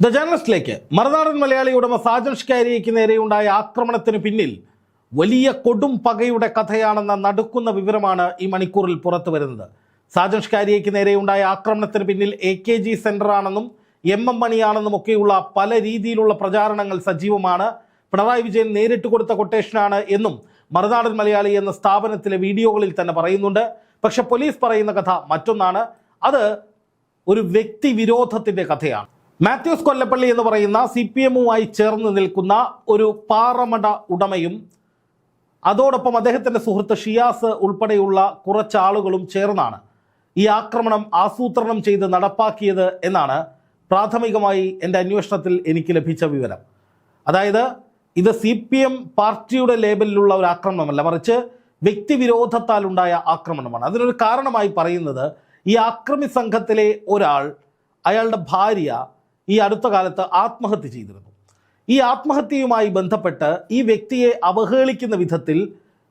The ജേർണലിസ്റ്റിലേക്ക് Marunadan Malayali ഉടമ സാജൻ ഷ്കാരിയയ്ക്ക് നേരെയുണ്ടായ ആക്രമണത്തിന് പിന്നിൽ വലിയ കൊടും പകയുടെ കഥയാണെന്ന നടുക്കുന്ന വിവരമാണ് ഈ മണിക്കൂറിൽ പുറത്തു വരുന്നത്. സാജൻ ഷ്കാരിയയ്ക്ക് നേരെയുണ്ടായ ആക്രമണത്തിന് പിന്നിൽ എ കെ ജി സെന്റർ ആണെന്നും എം എം മണിയാണെന്നും ഒക്കെയുള്ള പല രീതിയിലുള്ള പ്രചാരണങ്ങൾ സജീവമാണ്. പിണറായി വിജയൻ നേരിട്ട് കൊടുത്ത കൊട്ടേഷനാണ് എന്നും മറുനാടൻ മലയാളി എന്ന സ്ഥാപനത്തിലെ വീഡിയോകളിൽ തന്നെ പറയുന്നുണ്ട്. പക്ഷെ പോലീസ് പറയുന്ന കഥ മറ്റൊന്നാണ്. അത് ഒരു വ്യക്തി വിരോധത്തിന്റെ കഥയാണ്. മാത്യൂസ് കൊല്ലപ്പള്ളി എന്ന് പറയുന്ന സി പി എമ്മുമായി ചേർന്ന് നിൽക്കുന്ന ഒരു പാറമട ഉടമയും അതോടൊപ്പം അദ്ദേഹത്തിന്റെ സുഹൃത്ത് ഷിയാസ് ഉൾപ്പെടെയുള്ള കുറച്ച് ആളുകളും ചേർന്നാണ് ഈ ആക്രമണം ആസൂത്രണം ചെയ്ത് നടപ്പാക്കിയത് എന്നാണ് പ്രാഥമികമായി എന്റെ അന്വേഷണത്തിൽ എനിക്ക് ലഭിച്ച വിവരം. അതായത് ഇത് സി പി എം പാർട്ടിയുടെ ലേബലിലുള്ള ഒരു ആക്രമണമല്ല മറിച്ച് വ്യക്തിവിരോധത്താൽ ഉണ്ടായ ആക്രമണമാണ്. അതിനൊരു കാരണമായി പറയുന്നത് ഈ ആക്രമി സംഘത്തിലെ ഒരാൾ അയാളുടെ ഭാര്യ ഈ അടുത്ത കാലത്ത് ആത്മഹത്യ ചെയ്തിരുന്നു. ഈ ആത്മഹത്യയുമായി ബന്ധപ്പെട്ട് ഈ വ്യക്തിയെ അവഹേളിക്കുന്ന വിധത്തിൽ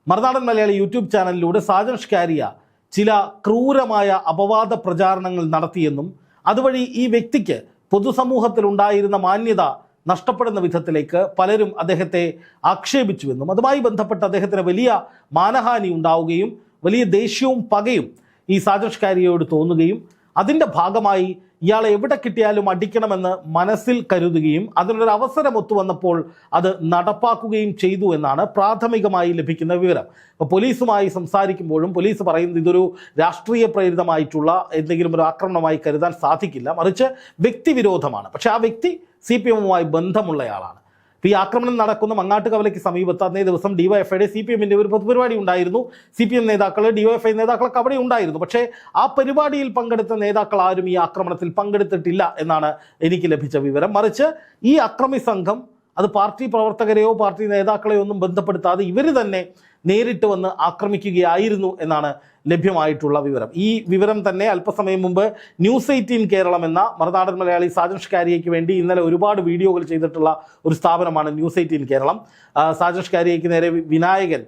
മറുനാടൻ മലയാളി യൂട്യൂബ് ചാനലിലൂടെ സാജൻ ഷ്കാരിയ ചില ക്രൂരമായ അപവാദ പ്രചാരണങ്ങൾ നടത്തിയെന്നും അതുവഴി ഈ വ്യക്തിക്ക് പൊതുസമൂഹത്തിൽ ഉണ്ടായിരുന്ന മാന്യത നഷ്ടപ്പെടുന്ന വിധത്തിലേക്ക് പലരും അദ്ദേഹത്തെ ആക്ഷേപിച്ചുവെന്നും അതുമായി ബന്ധപ്പെട്ട് അദ്ദേഹത്തിന് വലിയ മാനഹാനി ഉണ്ടാവുകയും വലിയ ദേഷ്യവും പകയും ഈ സാജൻഷ് തോന്നുകയും അതിന്റെ ഭാഗമായി ഇയാളെ എവിടെ കിട്ടിയാലും അടിക്കണമെന്ന് മനസ്സിൽ കരുതുകയും അതിനൊരു അവസരം ഒത്തുവന്നപ്പോൾ അത് നടപ്പാക്കുകയും ചെയ്തു എന്നാണ് പ്രാഥമികമായി ലഭിക്കുന്ന വിവരം. അപ്പോൾ പോലീസുമായി സംസാരിക്കുമ്പോഴും പോലീസ് പറയുന്നത് ഇതൊരു രാഷ്ട്രീയ പ്രേരിതമായിട്ടുള്ള എന്തെങ്കിലും ഒരു ആക്രമണമായി കരുതാൻ സാധിക്കില്ല. മറിച്ച് വ്യക്തിവിരോധമാണ്. പക്ഷേ ആ വ്യക്തി സി പി എമ്മുമായി ബന്ധമുള്ളയാളാണ്. ഈ ആക്രമണം നടക്കുന്ന മങ്ങാട്ട് കവലയ്ക്ക് സമീപത്ത് അന്നേ ദിവസം ഡിവൈഎഫ്ഐയുടെ സി പി എമ്മിന്റെ ഒരു പൊതുപരിപാടി ഉണ്ടായിരുന്നു. സി പി എം നേതാക്കൾ ഡിവൈഎഫ്ഐ നേതാക്കളൊക്കെ അവിടെ ഉണ്ടായിരുന്നു. പക്ഷേ ആ പരിപാടിയിൽ പങ്കെടുത്ത നേതാക്കൾ ആരും ഈ ആക്രമണത്തിൽ പങ്കെടുത്തിട്ടില്ല എന്നാണ് എനിക്ക് ലഭിച്ച വിവരം. മറിച്ച് ഈ അക്രമി സംഘം അത് പാർട്ടി പ്രവർത്തകരെയോ പാർട്ടി നേതാക്കളെയോ ഒന്നും ബന്ധപ്പെടുത്താതെ ഇവർ തന്നെ നേരിട്ട് വന്ന് ആക്രമിക്കുകയായിരുന്നു എന്നാണ് ലഭ്യമായിട്ടുള്ള വിവരം. ഈ വിവരം തന്നെ അല്പസമയം മുമ്പ് ന്യൂസ് എയ്റ്റീൻ കേരളം എന്ന മറുനാടൻ മലയാളി സാജൻ ഷ്കാരിയയ്ക്ക് വേണ്ടി ഇന്നലെ ഒരുപാട് വീഡിയോകൾ ചെയ്തിട്ടുള്ള ഒരു സ്ഥാപനമാണ് ന്യൂസ് എയ്റ്റീൻ കേരളം. ആ, സാജൻ ഷ്കാരിയയ്ക്ക് നേരെ വിനായകൻ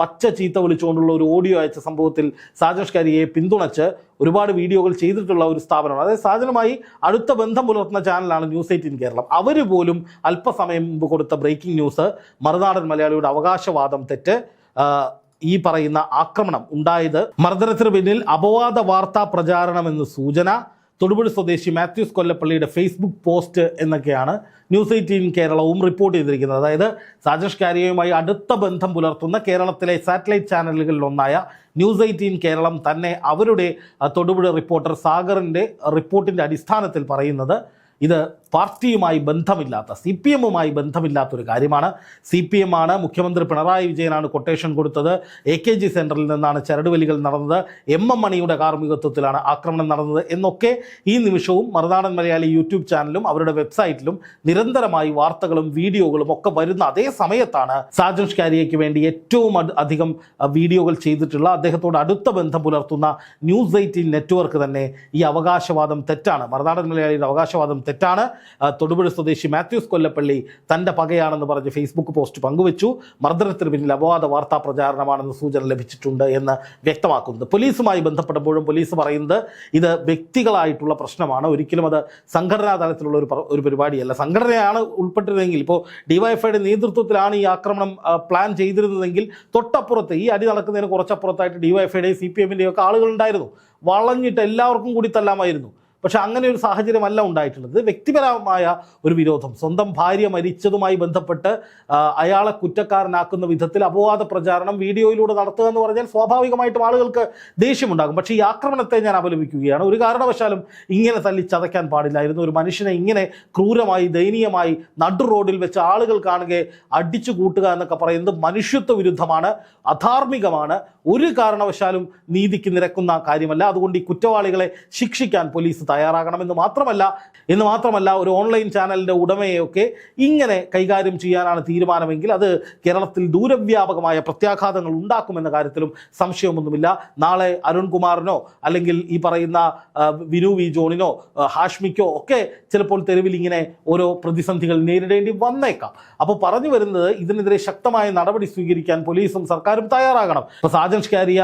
പച്ച ചീത്ത വിളിച്ചുകൊണ്ടുള്ള ഒരു ഓഡിയോ അയച്ച സംഭവത്തിൽ സാജൻ ഷ്കാരിയെ പിന്തുണച്ച് ഒരുപാട് വീഡിയോകൾ ചെയ്തിട്ടുള്ള ഒരു സ്ഥാപനമാണ്. അതായത് സാജനുമായി അടുത്ത ബന്ധം പുലർത്തുന്ന ചാനലാണ് ന്യൂസ് എയ്റ്റീൻ കേരളം. അവർ പോലും അല്പസമയം മുമ്പ് കൊടുത്ത ബ്രേക്കിംഗ് ന്യൂസ് മറുനാടൻ മലയാളിയുടെ അവകാശവാദം തെറ്റ്. ഈ പറയുന്ന ആക്രമണം ഉണ്ടായത് മർദ്ദനത്തിന് പിന്നിൽ അപവാദ വാർത്താ പ്രചാരണം എന്ന് സൂചന. തൊടുപുഴ സ്വദേശി മാത്യൂസ് കൊല്ലപ്പള്ളിയുടെ ഫേസ്ബുക്ക് പോസ്റ്റ് എന്നൊക്കെയാണ് ന്യൂസ് എയ്റ്റീൻ കേരളവും റിപ്പോർട്ട് ചെയ്തിരിക്കുന്നത്. അതായത് സാജഷ് കാരിയയുമായി അടുത്ത ബന്ധം പുലർത്തുന്ന കേരളത്തിലെ സാറ്റലൈറ്റ് ചാനലുകളിൽ ഒന്നായ ന്യൂസ് എയ്റ്റീൻ കേരളം തന്നെ അവരുടെ തൊടുപുഴ റിപ്പോർട്ടർ സാഗറിന്റെ റിപ്പോർട്ടിന്റെ അടിസ്ഥാനത്തിൽ പറയുന്നത് ഇത് പാർട്ടിയുമായി ബന്ധമില്ലാത്ത സി പി എമ്മുമായി ബന്ധമില്ലാത്തൊരു കാര്യമാണ്. സി പി എം ആണ് മുഖ്യമന്ത്രി പിണറായി വിജയനാണ് കൊട്ടേഷൻ കൊടുത്തത്. എ കെ ജി സെന്ററിൽ നിന്നാണ് ചരടുവലികൾ നടന്നത്. എം എം മണിയുടെ കാർമ്മികത്വത്തിലാണ് ആക്രമണം നടന്നത് എന്നൊക്കെ ഈ നിമിഷവും മറുനാടൻ മലയാളി യൂട്യൂബ് ചാനലും അവരുടെ വെബ്സൈറ്റിലും നിരന്തരമായി വാർത്തകളും വീഡിയോകളും ഒക്കെ വരുന്ന അതേ സമയത്താണ് സാജൻഷ് കാരിയയ്ക്ക് വേണ്ടി ഏറ്റവും അധികം വീഡിയോകൾ ചെയ്തിട്ടുള്ള അദ്ദേഹത്തോട് അടുത്ത ബന്ധം പുലർത്തുന്ന ന്യൂസ് എയ്റ്റീൻ നെറ്റ്വർക്ക് തന്നെ ഈ അവകാശവാദം തെറ്റാണ്. മറുനാടൻ മലയാളിയുടെ അവകാശവാദം തെറ്റാണ്. തൊടുപുഴ സ്വദേശി മാത്യൂസ് കൊല്ലപ്പള്ളി തന്റെ പകയാണെന്ന് പറഞ്ഞ് ഫേസ്ബുക്ക് പോസ്റ്റ് പങ്കുവച്ചു. മർദ്ദനത്തിന് പിന്നിൽ അപവാദ വാർത്താ പ്രചാരണമാണെന്ന് സൂചന ലഭിച്ചിട്ടുണ്ട് എന്ന് വ്യക്തമാക്കുന്നത് പോലീസുമായി ബന്ധപ്പെട്ടപ്പോഴും പോലീസ് പറയുന്നത് ഇത് വ്യക്തികളായിട്ടുള്ള പ്രശ്നമാണ്. ഒരിക്കലും അത് സംഘടനാ തലത്തിലുള്ള ഒരു ഒരു പരിപാടിയല്ല. സംഘടനയാണ് ഉൾപ്പെട്ടിരുന്നെങ്കിൽ ഇപ്പോൾ ഡിവൈഎഫ്ഐയുടെ നേതൃത്വത്തിലാണ് ഈ ആക്രമണം പ്ലാൻ ചെയ്തിരുന്നതെങ്കിൽ തൊട്ടപ്പുറത്ത് ഈ അടി നടക്കുന്നതിന് കുറച്ചപ്പുറത്തായിട്ട് ഡിവൈഎഫ്ഐയുടെയും സി പി എമ്മിന്റെയും ഒക്കെ ആളുകളുണ്ടായിരുന്നു വളഞ്ഞിട്ട് എല്ലാവർക്കും കൂടി തല്ലാമായിരുന്നു. പക്ഷെ അങ്ങനെ ഒരു സാഹചര്യമല്ല ഉണ്ടായിട്ടുള്ളത്. വ്യക്തിപരമായ ഒരു വിരോധം. സ്വന്തം ഭാര്യ മരിച്ചതുമായി ബന്ധപ്പെട്ട് അയാളെ കുറ്റക്കാരനാക്കുന്ന വിധത്തിൽ അപവാദ പ്രചാരണം വീഡിയോയിലൂടെ നടത്തുക എന്ന് പറഞ്ഞാൽ സ്വാഭാവികമായിട്ടും ആളുകൾക്ക് ദേഷ്യമുണ്ടാകും. പക്ഷേ ഈ ആക്രമണത്തെ ഞാൻ അപലപിക്കുകയാണ്. ഒരു കാരണവശാലും ഇങ്ങനെ തല്ലി ചതയ്ക്കാൻ പാടില്ലായിരുന്നു. ഒരു മനുഷ്യനെ ഇങ്ങനെ ക്രൂരമായി ദയനീയമായി നടു റോഡിൽ വെച്ച് ആളുകൾ കാണുകയെ അടിച്ചു കൂട്ടുക എന്നൊക്കെ പറയുന്നത് മനുഷ്യത്വ വിരുദ്ധമാണ് അധാർമികമാണ് ഒരു കാരണവശാലും നീതിക്ക് നിരക്കുന്ന കാര്യമല്ല. അതുകൊണ്ട് ഈ കുറ്റവാളികളെ ശിക്ഷിക്കാൻ പോലീസ് തയ്യാറാകണമെന്ന് മാത്രമല്ല എന്ന് മാത്രമല്ല ഒരു ഓൺലൈൻ ചാനലിന്റെ ഉടമയെയൊക്കെ ഇങ്ങനെ കൈകാര്യം ചെയ്യാനാണ് തീരുമാനമെങ്കിൽ അത് കേരളത്തിൽ ദൂരവ്യാപകമായ പ്രത്യാഘാതങ്ങൾ ഉണ്ടാക്കുമെന്ന കാര്യത്തിലും സംശയമൊന്നുമില്ല. നാളെ അരുൺകുമാറിനോ അല്ലെങ്കിൽ ഈ പറയുന്ന വിനു വി ജോണിനോ ഹാഷ്മിക്കോ ഒക്കെ ചിലപ്പോൾ തെരുവിൽ ഇങ്ങനെ ഓരോ പ്രതിസന്ധികൾ നേരിടേണ്ടി വന്നേക്കാം. അപ്പോൾ പറഞ്ഞു വരുന്നത് ഇതിനെതിരെ ശക്തമായ നടപടി സ്വീകരിക്കാൻ പോലീസും സർക്കാരും തയ്യാറാകണം. ഇപ്പോൾ സാജൻ ഷ്കാരിയ കാരിയ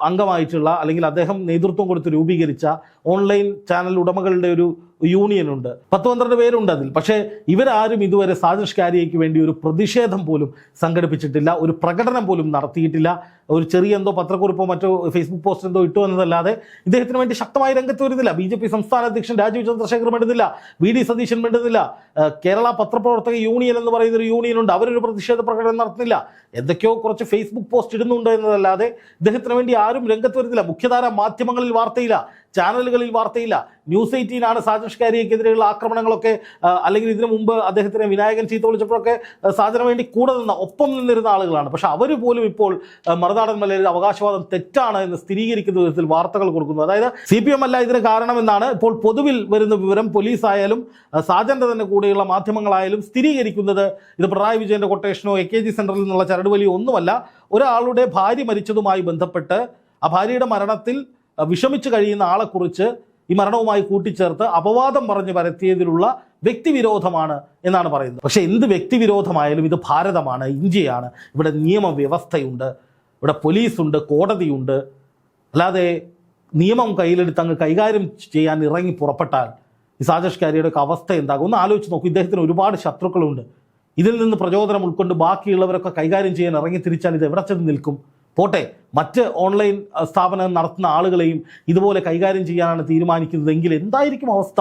അംഗമായിട്ടുള്ള അല്ലെങ്കിൽ അദ്ദേഹം നേതൃത്വം കൊടുത്ത് രൂപീകരിച്ച ഓൺലൈൻ ചാനൽ ഉടമകളുടെ ഒരു യൂണിയൻ ഉണ്ട് പത്ത് പന്ത്രണ്ട് പേരുണ്ട് അതിൽ. പക്ഷേ ഇവരാരും ഇതുവരെ സാജഷ് കാരിയയ്ക്ക് വേണ്ടി ഒരു പ്രതിഷേധം പോലും സംഘടിപ്പിച്ചിട്ടില്ല. ഒരു പ്രകടനം പോലും നടത്തിയിട്ടില്ല. ഒരു ചെറിയ എന്തോ പത്രക്കുറിപ്പോ മറ്റോ ഫേസ്ബുക്ക് പോസ്റ്റ് എന്തോ ഇട്ടു എന്നതല്ലാതെ ഇദ്ദേഹത്തിന് വേണ്ടി ശക്തമായി രംഗത്ത് വരുന്നില്ല. ബി ജെ പി സംസ്ഥാന അധ്യക്ഷൻ രാജീവ് ചന്ദ്രശേഖർ മിണ്ടുന്നില്ല. വി ഡി സതീശൻ മിണ്ടുന്നില്ല. കേരള പത്രപ്രവർത്തക യൂണിയൻ എന്ന് പറയുന്ന ഒരു യൂണിയൻ ഉണ്ട് അവരൊരു പ്രതിഷേധ പ്രകടനം നടത്തുന്നില്ല. എന്തൊക്കെയോ കുറച്ച് ഫേസ്ബുക്ക് പോസ്റ്റ് ഇടുന്നുണ്ട് എന്നതല്ലാതെ ഇദ്ദേഹത്തിന് വേണ്ടി ആരും രംഗത്ത് വരുന്നില്ല. മുഖ്യധാര മാധ്യമങ്ങളിൽ വാർത്തയില്ല ചാനലുകളിൽ വാർത്തയില്ല. ന്യൂസ് എയ്റ്റീനാണ് ആണ് സാജൻ ഷ്കാരിയക്കെതിരെയുള്ള ആക്രമണങ്ങളൊക്കെ അല്ലെങ്കിൽ ഇതിനു മുമ്പ് അദ്ദേഹത്തിനെ വിനായകൻ ചീത്ത വിളിച്ചപ്പോഴൊക്കെ സാജന് വേണ്ടി കൂടെ നിന്ന ഒപ്പം നിന്നിരുന്ന ആളുകളാണ്. പക്ഷെ അവർ പോലും ഇപ്പോൾ മറുനാടൻ മലയിൽ അവകാശവാദം തെറ്റാണ് എന്ന് സ്ഥിരീകരിക്കുന്ന വിധത്തിൽ വാർത്തകൾ കൊടുക്കുന്നു. അതായത് സി പി എം അല്ല ഇതിന് കാരണമെന്നാണ് ഇപ്പോൾ പൊതുവിൽ വരുന്ന വിവരം. പോലീസ് ആയാലും ആ, സാജന്റെ തന്നെ കൂടെയുള്ള മാധ്യമങ്ങളായാലും സ്ഥിരീകരിക്കുന്നത് ഇത് പിണറായി വിജയന്റെ കൊട്ടേഷനോ എ കെ ജി സെന്ററിൽ നിന്നുള്ള ചരടുവലിയോ ഒന്നുമല്ല. ഒരാളുടെ ഭാര്യ മരിച്ചതുമായി ബന്ധപ്പെട്ട് ആ ഭാര്യയുടെ മരണത്തിൽ വിഷമിച്ച് കഴിയുന്ന ആളെക്കുറിച്ച് ഈ മരണവുമായി കൂട്ടിച്ചേർത്ത് അപവാദം പറഞ്ഞു പരത്തിയതിലുള്ള വ്യക്തിവിരോധമാണ് എന്നാണ് പറയുന്നത്. പക്ഷേ എന്ത് വ്യക്തിവിരോധമായാലും ഇത് ഭാരതമാണ് ഇന്ത്യയാണ്. ഇവിടെ നിയമവ്യവസ്ഥയുണ്ട് ഇവിടെ പോലീസുണ്ട് കോടതിയുണ്ട്. അല്ലാതെ നിയമം കയ്യിലെടുത്ത് അങ്ങ് കൈകാര്യം ചെയ്യാൻ ഇറങ്ങി പുറപ്പെട്ടാൽ ഈ സാജഷ്കാരിയുടെ ഒക്കെ അവസ്ഥ എന്താകും? ഒന്ന് ആലോചിച്ച് നോക്കും ഇദ്ദേഹത്തിന് ഒരുപാട് ശത്രുക്കളുണ്ട്. ഇതിൽ നിന്ന് പ്രചോദനം ഉൾക്കൊണ്ട് ബാക്കിയുള്ളവരൊക്കെ കൈകാര്യം ചെയ്യാൻ ഇറങ്ങി തിരിച്ചാൽ ഇത് എവിടെ ചെന്ന് നിൽക്കും? പോട്ടെ മറ്റ് ഓൺലൈൻ സ്ഥാപനം നടത്തുന്ന ആളുകളെയും ഇതുപോലെ കൈകാര്യം ചെയ്യാനാണ് തീരുമാനിക്കുന്നതെങ്കിൽ എന്തായിരിക്കും അവസ്ഥ?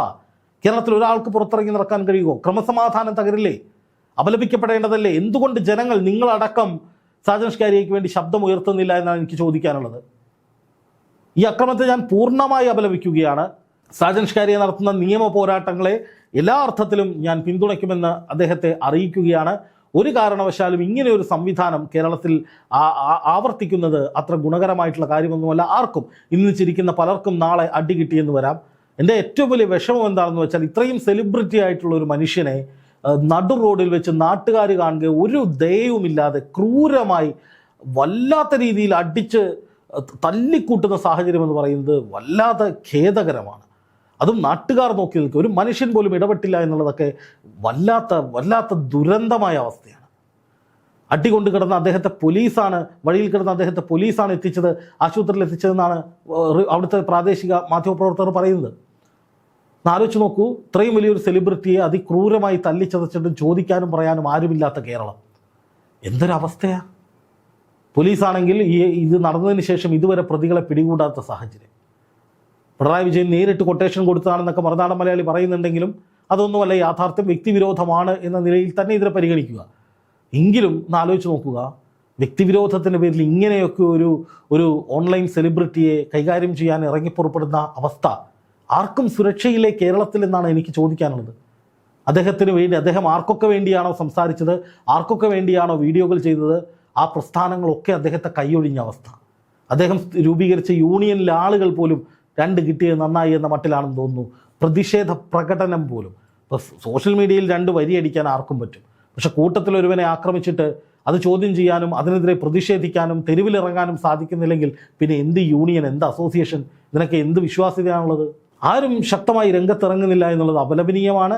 കേരളത്തിൽ ഒരാൾക്ക് പുറത്തിറങ്ങി നടക്കാൻ കഴിയുമോ? ക്രമസമാധാനം തകരില്ലേ? അപലപിക്കപ്പെടേണ്ടതല്ലേ? എന്തുകൊണ്ട് ജനങ്ങൾ നിങ്ങളടക്കം സാജൻഷ്കാരിക്ക് വേണ്ടി ശബ്ദം ഉയർത്തുന്നില്ല എന്നാണ് എനിക്ക് ചോദിക്കാനുള്ളത്. ഈ അക്രമത്തെ ഞാൻ പൂർണമായി അപലപിക്കുകയാണ്. സാജൻഷ്കാരിയെ നടത്തുന്ന നിയമ പോരാട്ടങ്ങളെ എല്ലാ അർത്ഥത്തിലും ഞാൻ പിന്തുണയ്ക്കുമെന്ന് അദ്ദേഹത്തെ അറിയിക്കുകയാണ്. ഒരു കാരണവശാലും ഇങ്ങനെ ഒരു സംവിധാനം കേരളത്തിൽ ആവർത്തിക്കുന്നത് അത്ര ഗുണകരമായിട്ടുള്ള കാര്യമൊന്നുമല്ല. ആർക്കും ഇന്ന് ചിരിക്കുന്ന പലർക്കും നാളെ അടി കിട്ടിയെന്ന് വരാം. എന്റെ ഏറ്റവും വലിയ വിഷമം എന്താണെന്ന് വെച്ചാൽ ഇത്രയും സെലിബ്രിറ്റി ആയിട്ടുള്ള ഒരു മനുഷ്യനെ നടു റോഡിൽ വെച്ച് നാട്ടുകാർ കാണുക ഒരു ദയവുമില്ലാതെ ക്രൂരമായി വല്ലാത്ത രീതിയിൽ അടിച്ച് തല്ലിക്കൂട്ടുന്ന സാഹചര്യം എന്ന് പറയുന്നത് വല്ലാതെ ഖേദകരമാണ്. അതും നാട്ടുകാർ നോക്കി നിൽക്കുക ഒരു മനുഷ്യൻ പോലും ഇടപെട്ടില്ല എന്നുള്ളതൊക്കെ വല്ലാത്ത വല്ലാത്ത ദുരന്തമായ അവസ്ഥയാണ്. അടി കൊണ്ട് കിടന്ന അദ്ദേഹത്തെ പോലീസാണ് വഴിയിൽ കിടന്ന അദ്ദേഹത്തെ പോലീസാണ് എത്തിച്ചത് ആശുപത്രിയിൽ എത്തിച്ചതെന്നാണ് അവിടുത്തെ പ്രാദേശിക മാധ്യമപ്രവർത്തകർ പറയുന്നത്. ആലോചിച്ച് നോക്കൂ ഇത്രയും വലിയൊരു സെലിബ്രിറ്റിയെ അതിക്രൂരമായി തല്ലിച്ചതച്ചിട്ടും ചോദിക്കാനും പറയാനും ആരുമില്ലാത്ത കേരളം. എന്തൊരവസ്ഥയാണ് പോലീസാണെങ്കിൽ ഈ ഇത് നടന്നതിന് ശേഷം ഇതുവരെ പ്രതികളെ പിടികൂടാത്ത സാഹചര്യം. പിണറായി വിജയൻ നേരിട്ട് കൊട്ടേഷൻ കൊടുത്തതാണെന്നൊക്കെ മറുനാടൻ മലയാളി പറയുന്നുണ്ടെങ്കിലും അതൊന്നുമല്ല യാഥാർത്ഥ്യം വ്യക്തിവിരോധമാണ് എന്ന നിലയിൽ തന്നെ ഇതിനെ പരിഗണിക്കുക. എങ്കിലും ഒന്ന് ആലോചിച്ച് നോക്കുക. വ്യക്തിവിരോധത്തിന്റെ പേരിൽ ഇങ്ങനെയൊക്കെ ഒരു ഒരു ഓൺലൈൻ സെലിബ്രിറ്റിയെ കൈകാര്യം ചെയ്യാൻ ഇറങ്ങിപ്പുറപ്പെടുന്ന അവസ്ഥ ആർക്കും സുരക്ഷയിലെ കേരളത്തിൽ എന്നാണ് എനിക്ക് ചോദിക്കാനുള്ളത്. അദ്ദേഹത്തിന് വേണ്ടി അദ്ദേഹം ആർക്കൊക്കെ വേണ്ടിയാണോ സംസാരിച്ചത്? ആർക്കൊക്കെ വേണ്ടിയാണോ വീഡിയോകൾ ചെയ്തത്? ആ പ്രസ്ഥാനങ്ങളൊക്കെ അദ്ദേഹത്തെ കൈയൊഴിഞ്ഞ അവസ്ഥ. അദ്ദേഹം രൂപീകരിച്ച യൂണിയനിലെ ആളുകൾ പോലും രണ്ട് കിട്ടിയത് നന്നായി എന്ന മട്ടിലാണെന്ന് തോന്നുന്നു. പ്രതിഷേധ പ്രകടനം പോലും. ഇപ്പോൾ സോഷ്യൽ മീഡിയയിൽ രണ്ട് വരിയടിക്കാൻ ആർക്കും പറ്റും. പക്ഷെ കൂട്ടത്തിൽ ഒരുവനെ ആക്രമിച്ചിട്ട് അത് ചോദ്യം ചെയ്യാനും അതിനെതിരെ പ്രതിഷേധിക്കാനും തെരുവിലിറങ്ങാനും സാധിക്കുന്നില്ലെങ്കിൽ പിന്നെ എന്ത് യൂണിയൻ എന്ത് അസോസിയേഷൻ ഇതിനൊക്കെ എന്ത് വിശ്വാസ്യതയാണുള്ളത്? ആരും ശക്തമായി രംഗത്തിറങ്ങുന്നില്ല എന്നുള്ളത് അപലപനീയമാണ്.